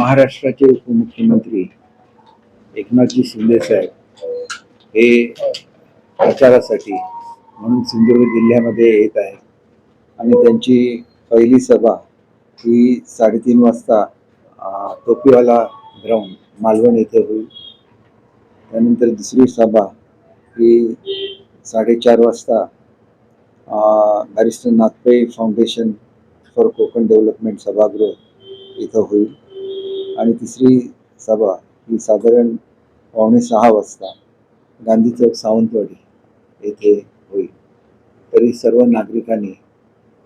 महाराष्ट्राचे उपमुख्यमंत्री एकनाथजी शिंदे साहेब हे प्रचारासाठी म्हणून सिंधुदुर्ग जिल्ह्यामध्ये येत आहेत. आणि त्यांची पहिली सभा ही साडेतीन वाजता टोपीवाला ग्राउंड मालवण येथे होईल. त्यानंतर दुसरी सभा ही साडेचार वाजता barrister Nath Pai foundation for Konkan development सभागृह इथं होईल. आणि तिसरी सभा ही साधारण पावणे सहा वाजता गांधी चौक सावंतवाडी येथे होईल. तरी सर्व नागरिकांनी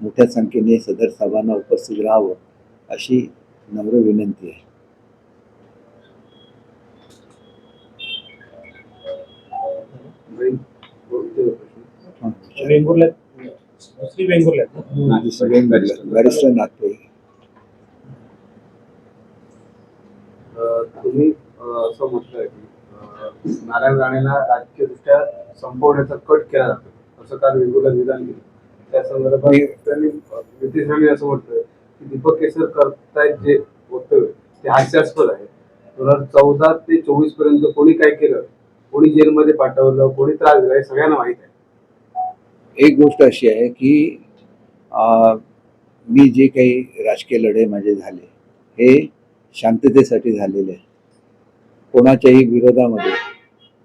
मोठ्या संख्येने सदर सभांना उपस्थित राहावं अशी नम्र विनंती आहे. वेंगुर्ल्यात? दुसरी वेंगुर्ल्यात. बॅरिस्टर नाथपै तुम्ही असं म्हटलंय की नारायण राणेला राजकीयदृष्ट्या संपवण्याचा कट केला जातो. असं काल वेगवेगळ्या विधान केलं. त्या संदर्भात त्यांनी नितीश राणे असं म्हटलंय की दीपक केसर करतायत जे वक्तव्य ते हास्यास्पद आहे. दोन हजार चौदा ते चोवीसपर्यंत कोणी काय केलं? कोणी जेलमध्ये पाठवलं? कोणी त्रास दिला? हे सगळ्यांना माहीत आहे. एक गोष्ट अशी आहे की मी जे काही राजकीय लढे माझे झाले हे शांततेसाठी झालेले आहे कोणाच्याही विरोधामध्ये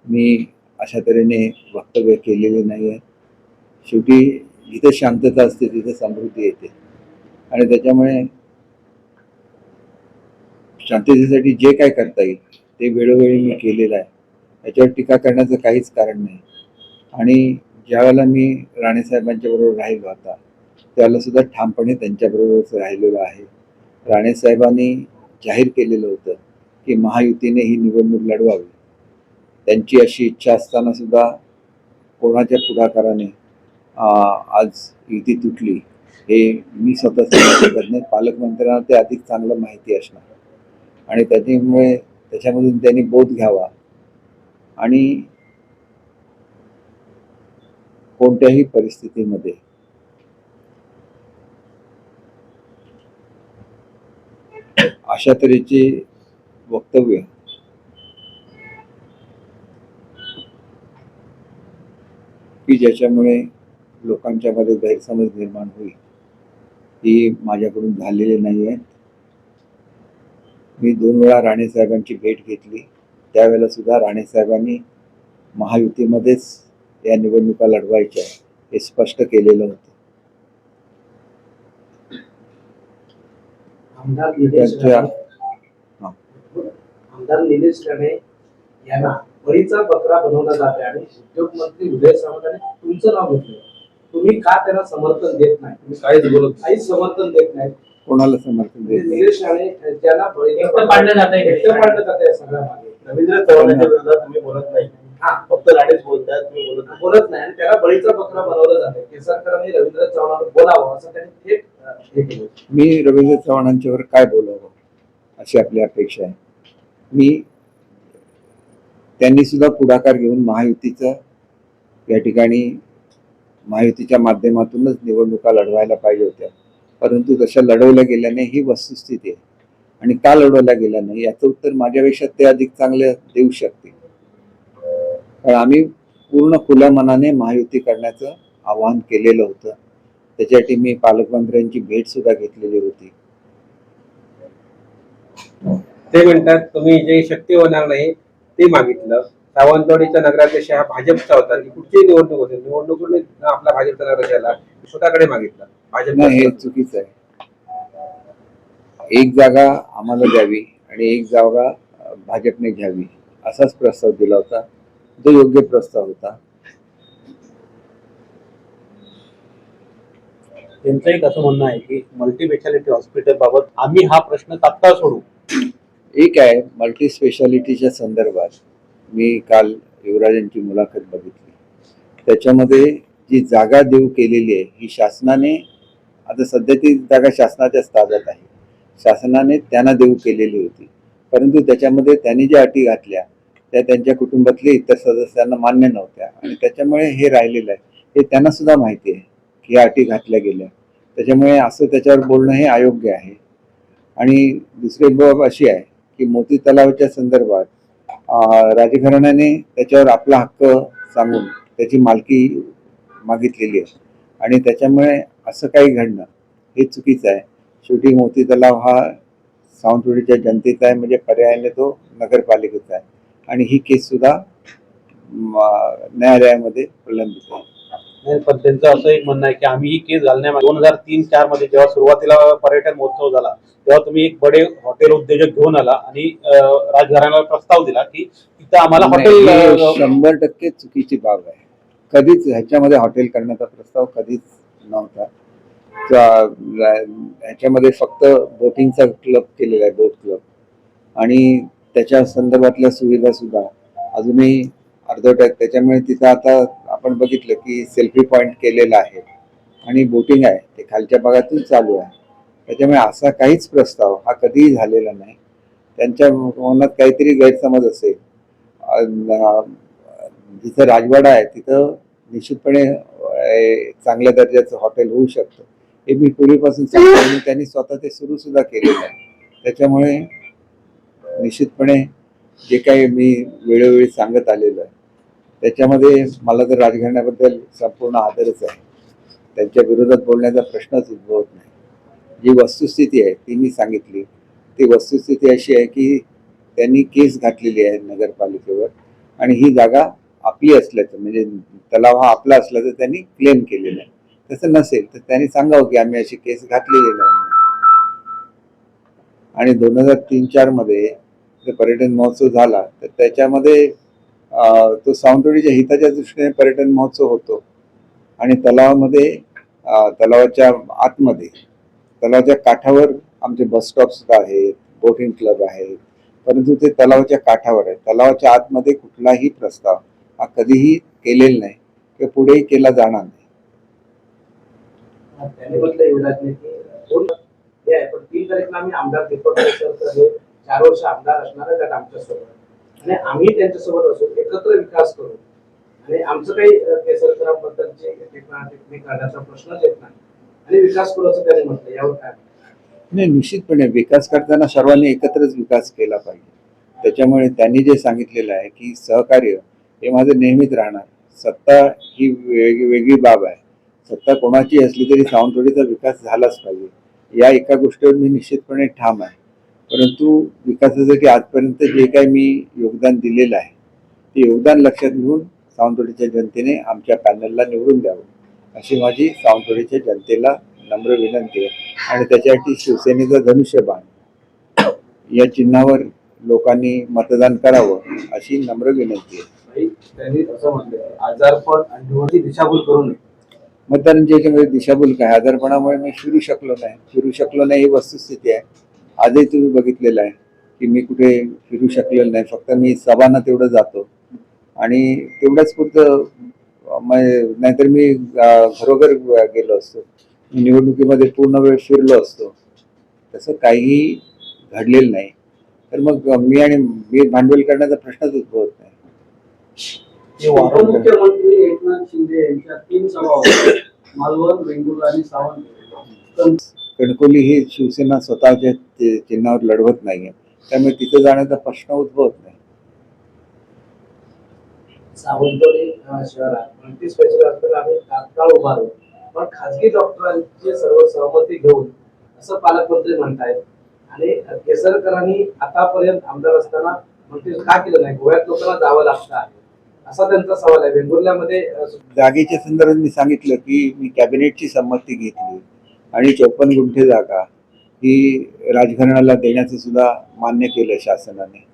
मी अशा तऱ्हेने वक्तव्य केलेले नाही आहे. शेवटी जिथे शांतता असते तिथे समृद्धी येते. आणि त्याच्यामुळे शांततेसाठी जे काय करता येईल ते वेळोवेळी मी केलेलं आहे. याच्यावर टीका करण्याचं काहीच कारण नाही. आणि ज्यावेळेला मी राणेसाहेबांच्या बरोबर राहिलो आता त्यावेळेला सुद्धा ठामपणे त्यांच्याबरोबरच राहिलेलो आहे. राणेसाहेबांनी जाहीर केलेलं होतं की महायुतीने ही निवडणूक लढवावी. त्यांची अशी इच्छा असताना सुद्धा कोणाच्या पुढाकाराने आज युती तुटली हे मी स्वतः सांगू शकत नाही. पालकमंत्र्यांना ते अधिक चांगलं माहिती असणार. आणि त्याच्यामुळे त्याच्यामधून त्यांनी बोध घ्यावा. आणि कोणत्याही परिस्थितीमध्ये अशा तऱ्हेचे वक्तव्य. की ज्याच्यामुळे लोकांच्या मध्ये गैरसमज निर्माण होईल ही माझ्याकडून झालेली नाही आहे मी दोन वेळा राणेसाहेबांची भेट घेतली. त्यावेळेला सुद्धा राणेसाहेबांनी महायुतीमध्येच या निवडणुका लढवायच्या हे स्पष्ट केलेलं होतं. त्यांच्या-. आमदार निलेश राणे यांना बळीचा बकरा बनवला जाते आणि उद्योग मंत्री उदय सामंत यांनी तुमचं नाव घेतलं तुम्ही का त्यांना समर्थन देत नाही? तुम्ही काहीच बोलत. काहीच समर्थन देत नाही. कोणाला समर्थन देत नाही. निलेश राणे ज्यांना बळीचा एकटं बकरा- पाडलं जातंय. एकटं पाडलं जातंय या सगळ्या मागे. रवींद्र चव्हाणांच्या विरोधात तुम्ही बोलत नाही. हा. फक्त राणेच बोलतायत तुम्ही बोलत नाही. बोलत नाही आणि त्याला बळीचा बकरा बनवलं जाते केसरकरांनी रवींद्र चव्हाणांवर बोलावं असं त्यांनी थेट अं, हे केलं. मी रवींद्र चव्हाणांच्यावर काय बोलावं अशी आपली अपेक्षा आहे. मी त्यांनी सुद्धा पुढाकार घेऊन महायुतीचं या ठिकाणी महायुतीच्या माध्यमातूनच निवडणुका लढवायला पाहिजे होत्या. परंतु तशा लढवल्या गेल्याने ही वस्तुस्थिती आहे. आणि का लढवल्या गेल्या नाही याचं उत्तर माझ्यापेक्षा ते अधिक चांगले देऊ शकतील. कारण आम्ही पूर्ण खुल्या मनाने महायुती करण्याचं आवाहन केलेलं होतं. त्याच्यासाठी मी पालकमंत्र्यांची भेट सुद्धा घेतलेली होती. ते म्हणतात तुम्ही जे शक्य होणार नाही ते मागितलं. सावंतवाडीचा नगराध्यक्ष हा भाजपचा होता. ती कुठची निवडणूक होती. निवडणुकीने आपला भाजपचा नगराध्यक्ष आला स्वतःकडे मागितलं. नाही हे भाजप चुकीचं आहे. एक जागा आम्हाला द्यावी आणि एक जागा भाजपने घ्यावी असाच प्रस्ताव दिला होता. तो योग्य प्रस्ताव होता. त्यांचं एक असं म्हणणं आहे की मल्टी स्पेशालिटी हॉस्पिटल बाबत आम्ही हा प्रश्न तात्काळ सोडू एक आहे मल्टी स्पेशालिटीच्या संदर्भात. मी काल युवराजांची मुलाखत बघितली. त्याच्यामध्ये जी जागा देऊ केलेली आहे ही शासनाने आता सध्या ती जागा शासनाच्याच ताब्यात आहे. शासनाने त्यांना देऊ केलेली होती. परंतु त्याच्यामध्ये त्यांनी ज्या अटी घातल्या त्या त्यांच्या कुटुंबातले इतर सदस्यांना मान्य नव्हत्या. आणि त्याच्यामुळे हे राहिलेलं आहे. हे त्यांना सुद्धा माहिती आहे की या अटी घातल्या गेल्या. त्याच्यामुळे असं त्याच्यावर बोलणं हे अयोग्य आहे. आणि दुसरी बाब अशी आहे की मोती तलावाच्या संदर्भात राजघराण्याने त्याच्यावर आपला हक्क सांगून त्याची मालकी मागितलेली आहे. आणि त्याच्यामुळे असं काही घडणं हे चुकीचं आहे. शेवटी मोती तलाव हा सावंतवाडीच्या जनतेचा आहे म्हणजे पर्यायाने तो नगरपालिकेचा आहे. आणि ही केससुद्धा न्यायालयामध्ये प्रलंबित आहे. नाही, पण त्यांचं असं एक म्हणणं आहे की आम्ही ही केस घालण्यामागे दोन हजार तीन चारमध्ये जेव्हा सुरुवातीला पर्यटन महोत्सव झाला तेव्हा तुम्ही एक बडे हॉटेल उद्योजक घेऊन आला आणि राजघराण्याला प्रस्ताव दिला की तिथं आम्हाला हॉटेल शंभर टक्के चुकीची बाब आहे. कधीच ह्याच्यामध्ये हॉटेल करण्याचा प्रस्ताव कधीच नव्हता. ह्याच्यामध्ये फक्त बोटिंगचा क्लब केलेला आहे बोट क्लब आणि त्याच्या संदर्भातल्या सुविधा सुद्धा. अजूनही अर्धवट आहेत. त्याच्यामुळे तिथं आता आपण बघितलं की सेल्फी पॉईंट केलेला आहे. आणि बोटिंग आहे. ते खालच्या भागातून चालू आहे. त्याच्यामुळे असा काहीच प्रस्ताव हा कधीही झालेला नाही. त्यांच्या मनात काहीतरी गैरसमज असेल. जिथं राजवाडा आहे तिथं निश्चितपणे चांगल्या दर्जाचं हॉटेल होऊ शकतं. हे मी पूर्वीपासून सांगतो त्यांनी स्वतः ते सुरूसुद्धा केलेलं आहे. त्याच्यामुळे निश्चितपणे जे काही मी वेळोवेळी सांगत आलेलं आहे त्याच्यामध्ये मला तर राजघराण्याबद्दल संपूर्ण आदरच आहे त्यांच्या विरोधात बोलण्याचा प्रश्नच उद्भवत नाही. जी वस्तुस्थिती आहे ती मी सांगितली. ती वस्तुस्थिती अशी आहे की त्यांनी केस घातलेली आहे नगरपालिकेवर आणि ही जागा आपली असल्याचं म्हणजे तलाव हा आपला असल्याचं त्यांनी क्लेम केलेलं आहे. तसं नसेल तर त्यांनी सांगावं की आम्ही अशी केस घातलेली नाही. आणि दोन हजार तीन चारमध्ये जर पर्यटन महोत्सव झाला तर त्याच्यामध्ये तो सावंतवाडीच्या हिताच्या दृष्टीने पर्यटन महोत्सव होतो. आणि तलावामध्ये तलावाच्या आतमध्ये तलावाच्या काठावर आमचे बस स्टॉप सुद्धा आहेत बोटिंग क्लब आहेत परंतु ते तलावाच्या काठावर आहे तलावाच्या आतमध्ये कुठलाही प्रस्ताव हा कधीही केलेला नाही किंवा पुढेही केला जाणार नाही. चार वर्ष आमदार असणार आहेत आमच्यासोबत. आणि आम्ही त्यांच्यासोबत असू एकत्र विकास करू. आणि आमचं काही अ, केसरकरांबद्दलचे टिप्पणी करण्याचा प्रश्नच येत नाही. आणि विकास करू असं त्यांनी म्हटलं यावर काय नाही निश्चितपणे विकास करताना सर्वांनी एकत्रच विकास केला पाहिजे. त्याच्यामुळे त्यांनी जे सांगितलेलं आहे की सहकार्य हे माझं नेहमीच राहणार. सत्ता ही वेगळी वेगळी बाब आहे. सत्ता कोणाची असली तरी सावंतवाडीचा विकास झालाच पाहिजे. या एका गोष्टीवर मी निश्चितपणे ठाम आहे. परंतु विकासासाठी आजपर्यंत जे काही मी योगदान दिलेलं आहे ते योगदान लक्षात घेऊन सावंतवाडीच्या जनतेने आमच्या पॅनलला निवडून द्यावं अशी माझी सावंतवाडीच्या जनतेला नम्र विनंती आहे. आणि त्याच्यासाठी शिवसेनेचा धनुष्यबाण या चिन्हावर लोकांनी मतदान करावं अशी नम्र विनंती आहे. नाही, त्यांनी असं म्हटलं की आजारपण आणि निवडची दिशाभूल करू नये. मतदारांच्या याच्यामध्ये दिशाभूल काय? आजारपणामुळे मी फिरू शकलो नाही. फिरू शकलो नाही ही वस्तुस्थिती आहे. आजही तुम्ही बघितलेलं आहे की मी कुठे फिरू शकलेलो नाही. फक्त मी सभांना तेवढं जातो. आणि तेवढ्याच पुरतं अं, म- नाहीतर मी घरोघर गेलो असतो. मी निवडणुकीमध्ये पूर्ण वेळ फिरलो असतो. तसं काहीही घडलेलं नाही. तर मग मी आणि मी भांडवल करण्याचा प्रश्नच उद्भवत नाही. हे उपमुख्यमंत्री एकनाथ शिंदे यांच्या तीन सभा होत्या. मालवण बेंगळूर आणि सावंत. कणकोली ही शिवसेना स्वतःच्या चिन्हावर लढवत नाहीये. त्यामुळे तिथे जाण्याचा प्रश्न उद्भवत नाही. सावंतवाडी अ, शहरात मल्टी स्पेशल हॉस्पिटल आम्ही तात्काळ उभारू पण खाजगी डॉक्टरांची सर्व सहमती घेऊन असं पालकमंत्री म्हणतायत. आणि केसरकरांनी आतापर्यंत आमदार असताना का केलं नाही? गोव्यात लोकांना जावं लागतं आहे. असा त्यांचा सवाल आहे. वेंगुर्ल्यामध्ये जागेच्या संदर्भात मी सांगितलं की मी कॅबिनेटची संमती घेतली. आणि चौपन्न गुंठे जागा ही राजघराण्याला देण्याचं सुद्धा मान्य केलं शासनाने.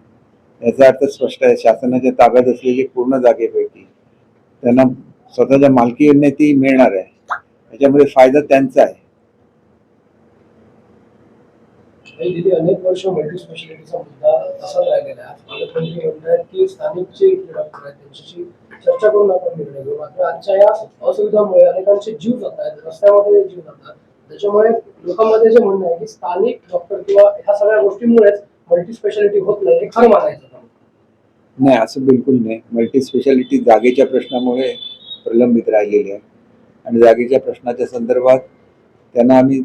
याचा अर्थ स्पष्ट आहे शासनाच्या ताब्यात असलेली पूर्ण जागेपैकी त्यांना स्वतःच्या मालकीने ती मिळणार आहे. याच्यामध्ये फायदा त्यांचा आहे. अनेक वर्ष मल्टी स्पेशालिटीचा मुद्दा तसाच राहिलेला आहे. पालकमंत्री म्हणतात की स्थानिक जे डॉक्टर आहेत त्यांच्याशी चर्चा करून आपण निर्णय घेऊ. मात्र आजच्या या असुविधामुळे अनेकांचे जीव जात आहेत रस्त्यामध्ये जीव जातात. त्याच्यामुळे लोकांमध्ये जे म्हणणं आहे की स्थानिक डॉक्टर किंवा ह्या सगळ्या गोष्टींमुळेच मल्टी स्पेशालिटी होत नाही हे खरं मानायचं नाही असं बिलकुल नाही. मल्टी स्पेशालिटी जागेच्या प्रश्नामुळे प्रलंबित राहिलेली आहे. आणि जागेच्या प्रश्नाच्या संदर्भात त्यांना आम्ही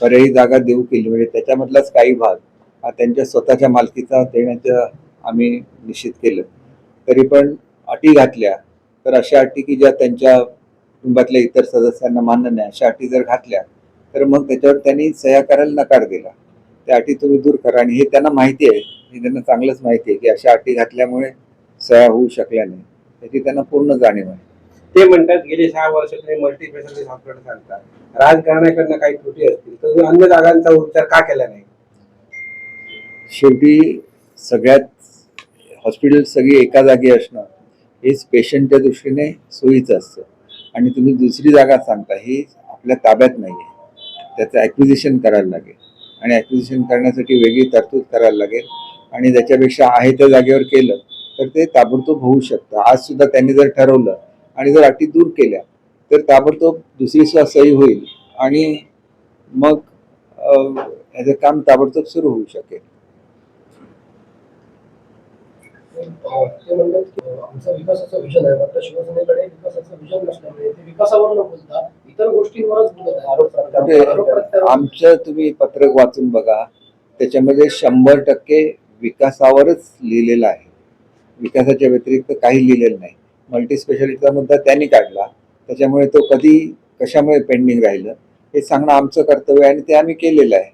पर्यायी जागा देऊ केली. म्हणजे त्याच्यामधलाच काही भाग हा त्यांच्या स्वतःच्या मालकीचा देण्याचं आम्ही निश्चित केलं. तरी पण अटी घातल्या तर अशा अटी की ज्या त्यांच्या कुटुंबातल्या इतर सदस्यांना मान्य नाही अशा अटी जर घातल्या तर मग त्याच्यावर त्यांनी सह्या करायला नकार दिला. त्या अटी तुम्ही दूर करा आणि हे त्यांना माहिती आहे. हे त्यांना चांगलंच माहिती आहे की अशा अटी घातल्यामुळे सह्या होऊ शकल्या नाही. त्याची त्यांना पूर्ण जाणीव आहे. ते म्हणतात गेली सहा वर्ष तुम्ही मल्टी स्पेशालिटी हॉस्पिटल सांगता. राजकारणाकडनं काही त्रुटी असतील तर तुम्ही अन्य जागांचा उपचार का केला नाही? शेवटी सगळ्यात हॉस्पिटल सगळी एका जागी असणं हेच पेशंटच्या दृष्टीने सोयीचं असतं. आणि तुम्ही दुसरी जागा सांगता ही आपल्या ताब्यात नाही आहे त्याचं ॲक्विजिशन करायला लागेल. आणि ॲक्विजिशन करण्यासाठी वेगळी तरतूद करायला लागेल. आणि त्याच्यापेक्षा आहे त्या जागेवर केलं तर ते ताबडतोब होऊ शकतं. आज सुद्धा त्यांनी जर ठरवलं आणि जर अटी दूर केल्या तर ताबडतोब दुसरी सुद्धा सही होईल. आणि मग ह्याचं काम ताबडतोब सुरू होऊ शकेल. ते म्हणतात की आमचं विकासाचं विजन आहे. मात्र शिवसेनेकडे विकासाचं विजन नसल्यामुळे ते विकासावर न बोलता इतर गोष्टींवरच बोलत आहे. आरोप आमचं तुम्ही पत्रक वाचून बघा. त्याच्यामध्ये शंभर टक्के विकासावरच लिहिलेलं आहे. विकासाच्या व्यतिरिक्त काही लिहिलेलं नाही. मल्टी स्पेशालिटीचा मुद्दा त्यांनी काढला. त्याच्यामुळे तो कधी कशामुळे पेंडिंग राहिलं हे सांगणं आमचं कर्तव्य आहे आणि ते आम्ही केलेलं आहे.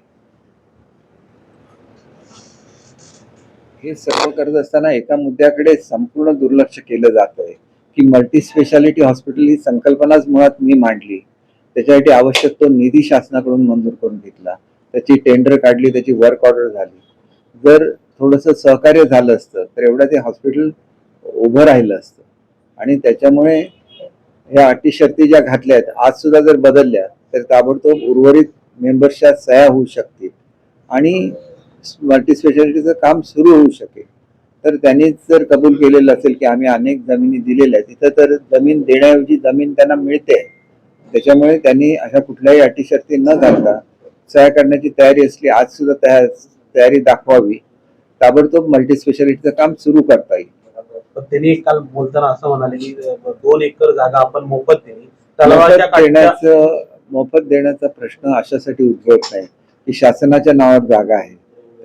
हे सर्व करत असताना एका मुद्द्याकडे संपूर्ण दुर्लक्ष केलं जात आहे की मल्टी स्पेशालिटी हॉस्पिटल ही संकल्पनाच मुळात मी मांडली. त्याच्यासाठी आवश्यक तो निधी शासनाकडून मंजूर करून घेतला. त्याची टेंडर काढली त्याची वर्क ऑर्डर झाली. जर थोडंसं सहकार्य झालं असतं तर एवढं ते हॉस्पिटल उभं राहिलं असतं. आणि त्याच्यामुळे ह्या अटी शर्ती ज्या घातल्या आहेत आज सुद्धा जर बदलल्या तर ताबडतोब उर्वरित मेंबर्सच्या सह्या होऊ शकतील. आणि मल्टी स्पेशालिटीचं काम सुरू होऊ शकेल. तर त्यांनी जर कबूल केलेलं असेल की आम्ही अनेक जमिनी दिलेल्या आहेत तिथं तर जमीन देण्याऐवजी जमीन त्यांना मिळते. त्याच्यामुळे त्यांनी अशा कुठल्याही अटी शर्ती न घालता सह्या करण्याची तयारी असली आज सुद्धा तया तयारी दाखवावी. ताबडतोब मल्टी स्पेशालिटीचं काम सुरू करता येईल. पण त्यांनी काल बोलताना असं म्हणाले की दोन एकर जागा आपण मोफत दिली देण्याचं मोफत देण्याचा प्रश्न अशासाठी उद्भवत नाही की शासनाच्या नावावर जागा आहे.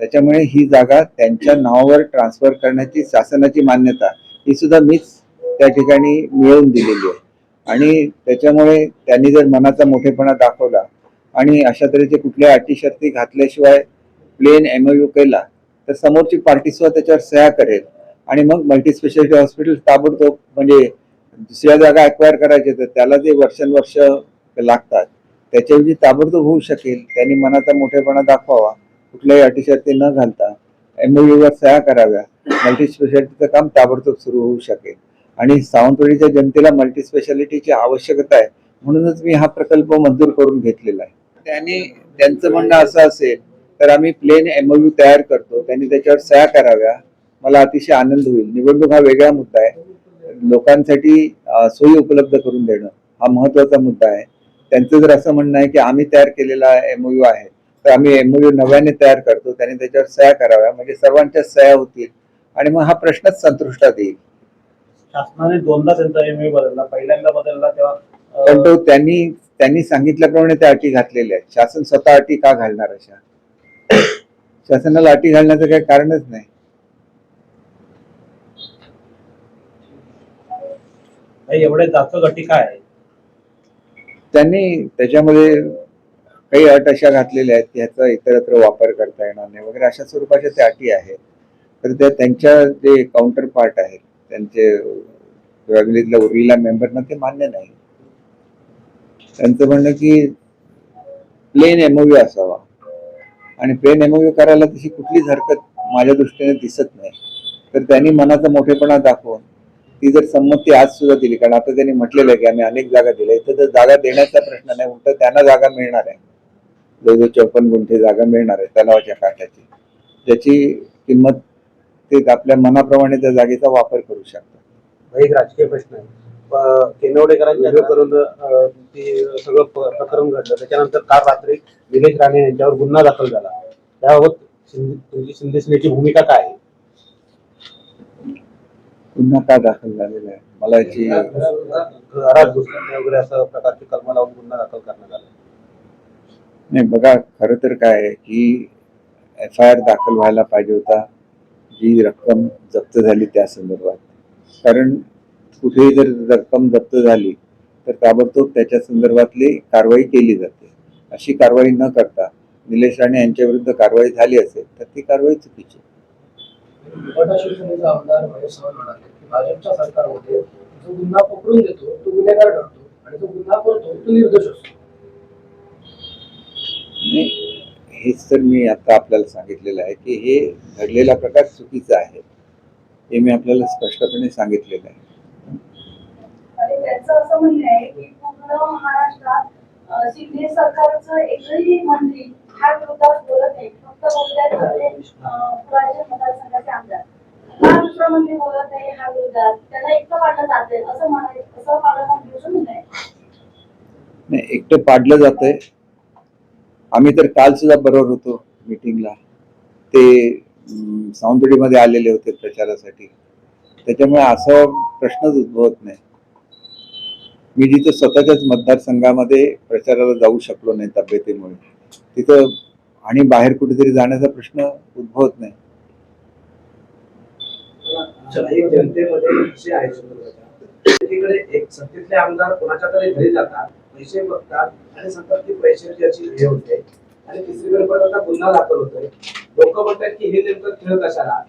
त्याच्यामुळे ही जागा त्यांच्या नावावर ट्रान्सफर करण्याची शासनाची मान्यता ही सुद्धा मीच त्या ठिकाणी मिळवून दिलेली आहे. आणि त्याच्यामुळे त्यांनी जर मनाचा मोठेपणा दाखवला आणि अशा तऱ्हेचे कुठल्या अटी शर्ती घातल्याशिवाय प्लेन एमओयू केला तर समोरची पार्टी सुद्धा त्याच्यावर सह्या करेल. आणि मग मल्टी स्पेशालिटी हॉस्पिटल ताबडतोब म्हणजे दुसऱ्या जागा अक्वायर करायच्या तर त्याला जे वर्षानुवर्ष लागतात त्याच्याऐवजी ताबडतोब होऊ शकेल. त्यांनी मनाचा मोठेपणा दाखवावा. कुठल्याही अटी ते न घालता एमओयूवर वर सह्या कराव्या. मल्टीस्पेशालिटीचं काम ताबडतोब सुरू होऊ शकेल. आणि सावंतवाडीच्या जनतेला मल्टीस्पेशालिटीची आवश्यकता आहे. म्हणूनच मी हा प्रकल्प मंजूर करून घेतलेला आहे. त्यांनी त्यांचं म्हणणं असं असेल तर आम्ही प्लेन एमओयू तयार करतो. त्यांनी त्याच्यावर सह्या कराव्या. मला अतिशय आनंद होईल. निवडणूक हा वेगळा मुद्दा आहे. लोकांसाठी सोयी उपलब्ध करून देणं हा महत्त्वाचा मुद्दा आहे. त्यांचं जर असं म्हणणं आहे की आम्ही तयार केलेला एमओयू आहे तर आम्ही एमओयू नव्याने तयार करतो त्यांनी त्याच्यावर सह्या कराव्या म्हणजे सर्वांच्या सह्या होतील. आणि मग हा प्रश्नच संतृष्टात येईल. शासनाने दोनदा त्यांचा एमए बदलला पहिल्यांदा बदलला तेव्हा पण तो त्यांनी त्यांनी सांगितल्याप्रमाणे त्या अटी घातलेल्या आहेत. शासन स्वतः अटी का घालणार अशा? शासनाला अटी घालण्याचं काही कारणच नाही. एवढे जास्त गटी काय त्यांनी त्याच्यामध्ये काही अट अशा घातलेल्या आहेत की ह्याचा इतरत्र वापर करता येणार नाही वगैरे अशा स्वरूपाच्या त्या अटी आहेत. तर त्या त्यांच्या जे काउंटर पार्ट आहेत त्यांचे फॅमिलीतल्या उरलेल्या मेंबरना ते मान्य नाही. त्यांचं म्हणणं की प्लेन एमओयू असावा. आणि प्लेन एमओयू करायला तशी कुठलीच हरकत माझ्या दृष्टीने दिसत नाही. तर त्यांनी मनाचा मोठेपणा दाखवून ती जर संमती आज सुद्धा दिली कारण आता त्यांनी म्हटलेलं आहे की आम्ही अनेक जागा दिल्या इथं तर जागा देण्याचा प्रश्न नाही उलट त्यांना जागा मिळणार आहे. जवळजवळ चौपन्न गुंठे जागा मिळणार आहे तलावाच्या काठाची. ज्याची किंमत ते आपल्या मनाप्रमाणे त्या जागेचा वापर करू शकतात. एक राजकीय प्रश्न आहे. प- केनवडेकरांच्या करून अं, ते सगळं प- प्रकरण घडलं. त्याच्यानंतर काल रात्री निलेश राणे यांच्यावर गुन्हा दाखल झाला. त्याबाबत शिंदे तुमची शिंदे सेनेची भूमिका काय आहे? पुन्हा का दाखल झालेला आहे? मला याची घरात घुसण्याचे वगैरे असं प्रकारची कलम लावून गुन्हा दाखल करण्यात आला नाही बघा खरं तर काय आहे की एफ आय आर दाखल व्हायला पाहिजे होता जी रक्कम जप्त झाली त्या संदर्भात. कारण कुठेही जर रक्कम जप्त झाली तर ताबडतोब त्याच्या संदर्भातली कारवाई केली जाते. अशी कारवाई न करता निलेश राणे यांच्या विरुद्ध कारवाई झाली असेल तर ती कारवाई चुकीची भाजपच्या सरकारमध्ये जो गुन्हा पकडून देतो तो गुन्हेगार ठरतो आणि जो गुन्हा करतो तो निर्दोष असतो. आणि हेच तर मी आता आपल्याला सांगितलेलं आहे की हे घडलेला प्रकार चुकीचा आहे. हे मी आपल्याला स्पष्टपणे सांगितलेलं आहे. आणि त्यांचं असं म्हणणं आहे की पूर्ण महाराष्ट्रात अं, शिंदे सरकारचं एकही मंत्री ह्या विरोधात बोलत नाही फक्त बोलतात आपले, अं, पुराचे मतदारसंघाचे आमदार. हा दुसरा मंत्री बोलत नाही ह्या विरोधात त्यांना एकटं पाडलं जाते असं म्हणायचं असं पालकांचं म्हणणं आहे. नाही एकटं पाडलं जातंय आम्ही तर काल सुद्धा बरोबर होतो मीटिंगला. ते अं, सावंतवाडीमध्ये आलेले होते प्रचारासाठी. त्याच्यामुळे असा प्रश्नच उद्भवत नाही. मी जिथं स्वतःच्याच मतदारसंघामध्ये प्रचाराला जाऊ शकलो नाही तब्येतीमुळे तिथं आणि बाहेर कुठेतरी जाण्याचा प्रश्न उद्भवत नाही. जनतेमध्ये एक सत्तेतले आमदार कोणाच्या तरी घरी जातात पैसे बघतात आणि सांगतात की पैशाची अशी हे होते आणि तिसरीकडे पण आता गुन्हा दाखल होतोय. लोक म्हणतात की हे नेमकं खेळ कशाला?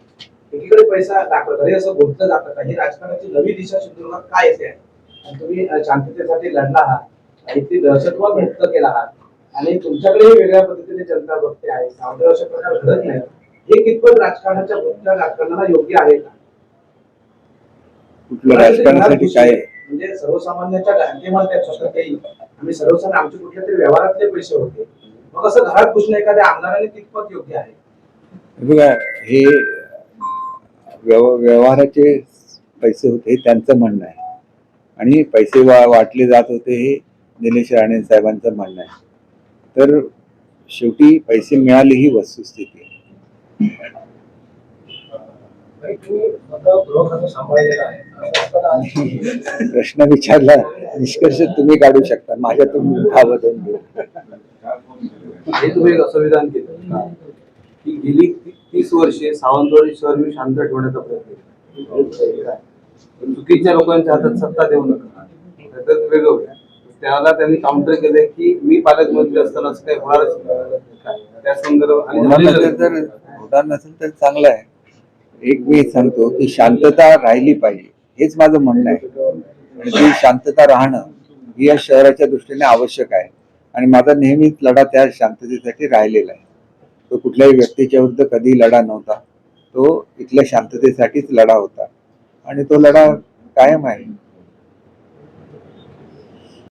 एकीकडे पैसा दाखल घरी असं बोलतं जातं का? ही राजकारणाची नवी दिशा सिंधुदुर्गात काय येते आणि तुम्ही शांततेसाठी लढला आहात. इथे दहशतवाद मुक्त केला आहात. आणि तुमच्याकडे वेगळ्या पद्धतीने जनता बघते आहे. सावध अशा प्रकार घडत नाही. हे कितपत राजकारणाच्या राजकारणाला योग्य आहे का? कुठलं राजकारणासाठी काय आहे? म्हणजे सर्वसामान्यांच्या घरात स्वतः काही आम्ही सर्वसामान्य आमचे कुठल्या तरी व्यवहारातले पैसे होते. मग असं घरात घुसणं एखाद्या आमदाराने कितपत योग्य आहे? बघा हे व्यवहाराचे पैसे होते हे त्यांचं म्हणणं आहे. आणि पैसे वा वाटले जात होते हे निलेश राणे साहेबांचं म्हणणं आहे. तर शेवटी पैसे मिळाले ही वस्तुस्थिती आहे भाई, तुम्ही स्वतः गृह खातं सांभाळलेलं आहे असं असताना आज प्रश्न विचारला निष्कर्ष तुम्ही काढू शकता. माझ्यातून भावधन हे तुम्ही एक संविधान केलं. की गेली तीस वर्षे सावंतवाडी शहर मी शांत ठेवण्याचा प्रयत्न केला. पण चुकीच्या लोकांच्या हातात सत्ता देऊ नका. तर वेगळं होईल. त्याला त्यांनी काउंटर केलंय की मी पालकमंत्री असताना असं काही होणारच. त्या संदर्भात होणार नसेल तर चांगलं आहे. एक मी सांगतो की शांतता राहिली पाहिजे. हेच माझं म्हणणं आहे. आणि ती शांतता राहणं ही या शहराच्या दृष्टीने आवश्यक आहे. आणि माझा नेहमीच लढा त्या शांततेसाठी राहिलेला आहे. तो कुठल्याही व्यक्तीच्या विरुद्ध कधी लढा नव्हता. तो इथल्या शांततेसाठीच लढा होता. आणि तो लढा कायम आहे.